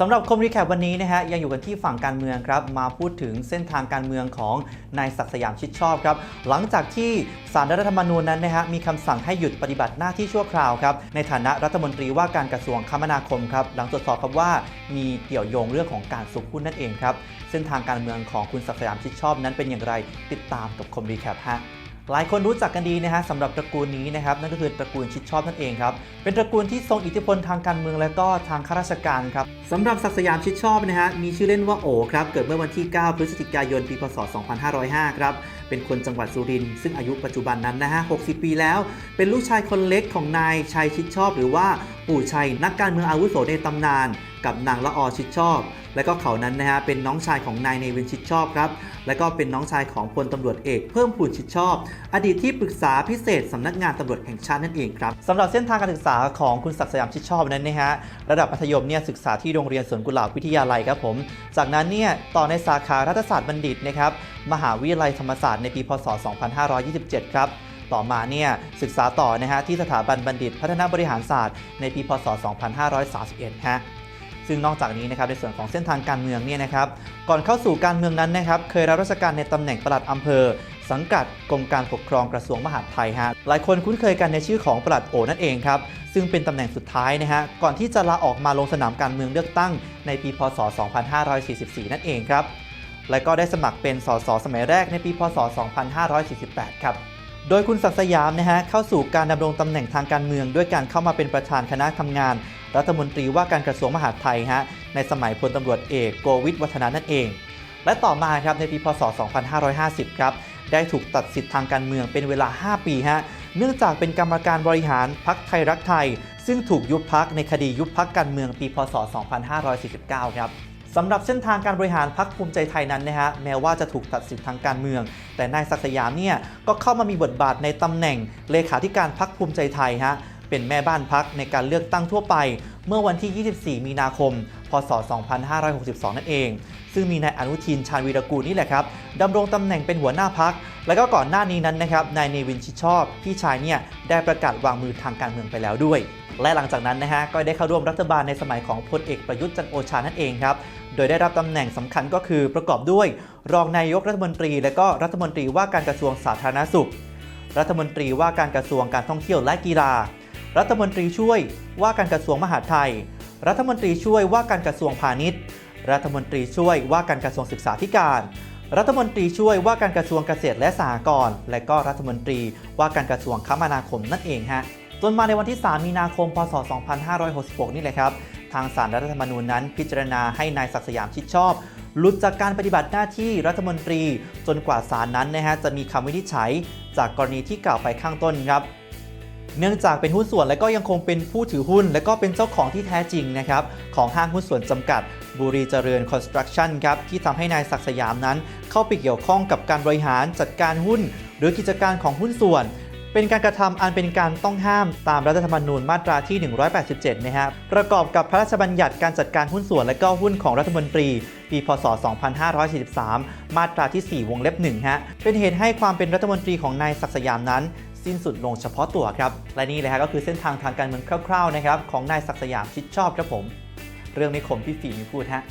สำหรับคมรีแคปวันนี้นะฮะยังอยู่กันที่ฝั่งการเมืองครับ มาพูดถึงเส้นทางการเมืองของนายศักดิ์สยามชิดชอบครับ หลังจากที่สารรัฐธรรมนูญนั้นนะฮะมีคำสั่งให้หยุดปฏิบัติหน้าที่ชั่วคราวครับ ในฐานะรัฐมนตรีว่าการกระทรวงคมนาคมครับ หลังตรวจสอบครับว่ามีเกี่ยวโยงเรื่องของการสุกหุ้นนั่นเองครับเส้นทางการเมืองของคุณศักดิ์สยามชิดชอบนั้นเป็นอย่างไร ติดตามกับคมรีแคปฮะ หลายคนรู้จักกันดีนะฮะสำหรับตระกูลนี้นะครับนั่นก็คือตระกูลชิดชอบนั่นเองครับเป็นตระกูลที่ทรงอิทธิพลทางการเมืองและก็ทางข้าราชการครับสำหรับศักสยามชิดชอบนะฮะมีชื่อเล่นว่าโอครับเกิดเมื่อวันที่ 9 พฤศจิกายนปีพศ 2505 ครับ เป็นคนจังหวัดสุรินทร์ซึ่งอายุปัจจุบันนั้นนะฮะ 60 ปีแล้ว เป็นลูกชายคนเล็กของนายชัยชิดชอบ หรือว่าปู่ชัยนักการเมืองอาวุโสในตำนาน กับนางละออชิดชอบ และก็เขานั้นนะฮะเป็นน้องชายของนายเนวินชิดชอบครับ และก็เป็นน้องชายของพลตำรวจเอกเพิ่มพูนชิดชอบ อดีตที่ปรึกษาพิเศษสำนักงานตำรวจแห่งชาตินั่นเองครับสำหรับเส้นทางการศึกษาของคุณศักดิ์สยามชิดชอบนั้นนะฮะระดับมัธยมเนี่ยศึกษาที่โรงเรียนสวนกุหลาบวิทยาลัยครับผม จากนั้นเนี่ยต่อในสาขารัฐศาสตร์บัณฑิตนะครับมหาวิทยาลัยธรรมศาสตร์ในปีพศ 2527 ครับต่อมาเนี่ยศึกษาต่อนะฮะที่สถาบันบัณฑิตพัฒนาบริหารศาสตร์ในปีพศ 2531 ฮะซึ่งนอกจากนี้นะครับในส่วนของเส้นทางการเมืองเนี่ยนะครับก่อนเข้าสู่การเมืองนั้นนะครับเคยรับราชการในตำแหน่งปลัดอำเภอ สังกัดกรมการปกครองกระทรวงมหาดไทยฮะหลายคนคุ้นเคยกันในชื่อของปลัดโอนั่นเองครับซึ่งเป็นตำแหน่งสุดท้ายนะฮะก่อนที่จะลาออกมาลงสนามการเมืองเลือกตั้งในปีพศ 2544 นั่นเองครับ และก็ได้สมัครเป็นสสสมัยแรกในปีพศ 2548 ครับ โดยคุณศักดิ์สยามนะฮะเข้าสู่การดำรงตำแหน่งทางการเมือง ด้วยการเข้ามาเป็นประธานคณะทำงาน รัฐมนตรีว่าการกระทรวงมหาดไทยฮะในสมัยพลตำรวจเอกโกวิทวัฒนานั่นเอง และต่อมาครับในปีพศ 2550 ครับได้ถูกตัดสิทธิ์ทางการเมืองเป็นเวลา 5 ปีฮะเนื่องจากเป็นกรรมการบริหารพักไทยรักไทย ซึ่งถูกยุบพักในคดียุบพักการเมืองปีพศ 2549 ครับ สำหรับเส้นทางการบริหารพักภูมิใจไทยนั้นนะฮะแม้ว่าจะถูกตัดสิทธิ์ทางการเมือง แต่นายศักดิ์สยามเนี่ยก็เข้ามามีบทบาทในตำแหน่งเลขาธิการพักภูมิใจไทยฮะเป็นแม่บ้านพักในการเลือกตั้งทั่วไป เมื่อวันที่ 24 มีนาคม พศ 2562 นั่นเอง ซึ่งมีนายอนุทินชาญวีรกูลนี่แหละครับดำรงตำแหน่งเป็นหัวหน้าพัก แล้วก็ก่อนหน้านี้นั้นนะครับ นายเนวินชิดชอบ พี่ชายเนี่ยได้ประกาศวางมือทางการเมืองไปแล้วด้วย และหลังจากนั้นนะฮะก็ได้เข้าร่วมรัฐบาลในสมัยของพลเอกประยุทธ์จันโอชานั่นเองครับ โดยได้รับตำแหน่งสำคัญก็คือประกอบด้วย รองนายกรัฐมนตรี และก็รัฐมนตรีว่าการกระทรวงสาธารณสุข รัฐมนตรีว่าการกระทรวงการท่องเที่ยวและกีฬา รัฐมนตรีช่วยว่าการกระทรวงมหาดไทย รัฐมนตรีช่วยว่าการกระทรวงพาณิชย์ รัฐมนตรีช่วยว่าการกระทรวงศึกษาธิการ รัฐมนตรีช่วยว่าการกระทรวงเกษตรและสหกรณ์ และก็รัฐมนตรีว่าการกระทรวงคมนาคมนั่นเองฮะ จนมาในวันที่ 3 มีนาคม พศ 2566 นี่แหละครับ ทางสารรัฐธรรมนูญนั้น พิจารณาให้นายศักดิ์สยามชิดชอบหลุดจากการปฏิบัติหน้าที่รัฐมนตรี จนกว่าศาลนั้นนะฮะจะมีคำวินิจฉัย จากกรณีที่กล่าวไปข้างต้นครับ เนื่องจากเป็นหุ้นส่วนและก็ยังคงเป็นผู้ถือหุ้น และก็เป็นเจ้าของที่แท้จริงนะครับของห้างหุ้นส่วนจำกัด บุรีเจริญคอนสตรักชั่นครับที่ทำให้นายศักดิ์สยามนั้น เข้าไปเกี่ยวข้องกับการบริหารจัดการหุ้น หรือกิจการของหุ้นส่วน เป็นการกระทำอันเป็นการต้องห้ามตามรัฐธรรมนูญมาตราที่ 187 นะฮะประกอบกับพระราชบัญญัติการจัดการหุ้นส่วนและก็หุ้นของรัฐมนตรี ปีพศ 2543 มาตราที่ 4 วงเล็บ1ฮะเป็นเหตุให้ความเป็นรัฐมนตรีของนายศักสยามนั้นสิ้นสุดลงเฉพาะตัวครับ และนี่เลยฮะก็คือเส้นทางทางการเมืองคร่าวๆนะครับของนายศักสยามชิดชอบครับผม เรื่องในขมพี่ฝีมีพูดฮะ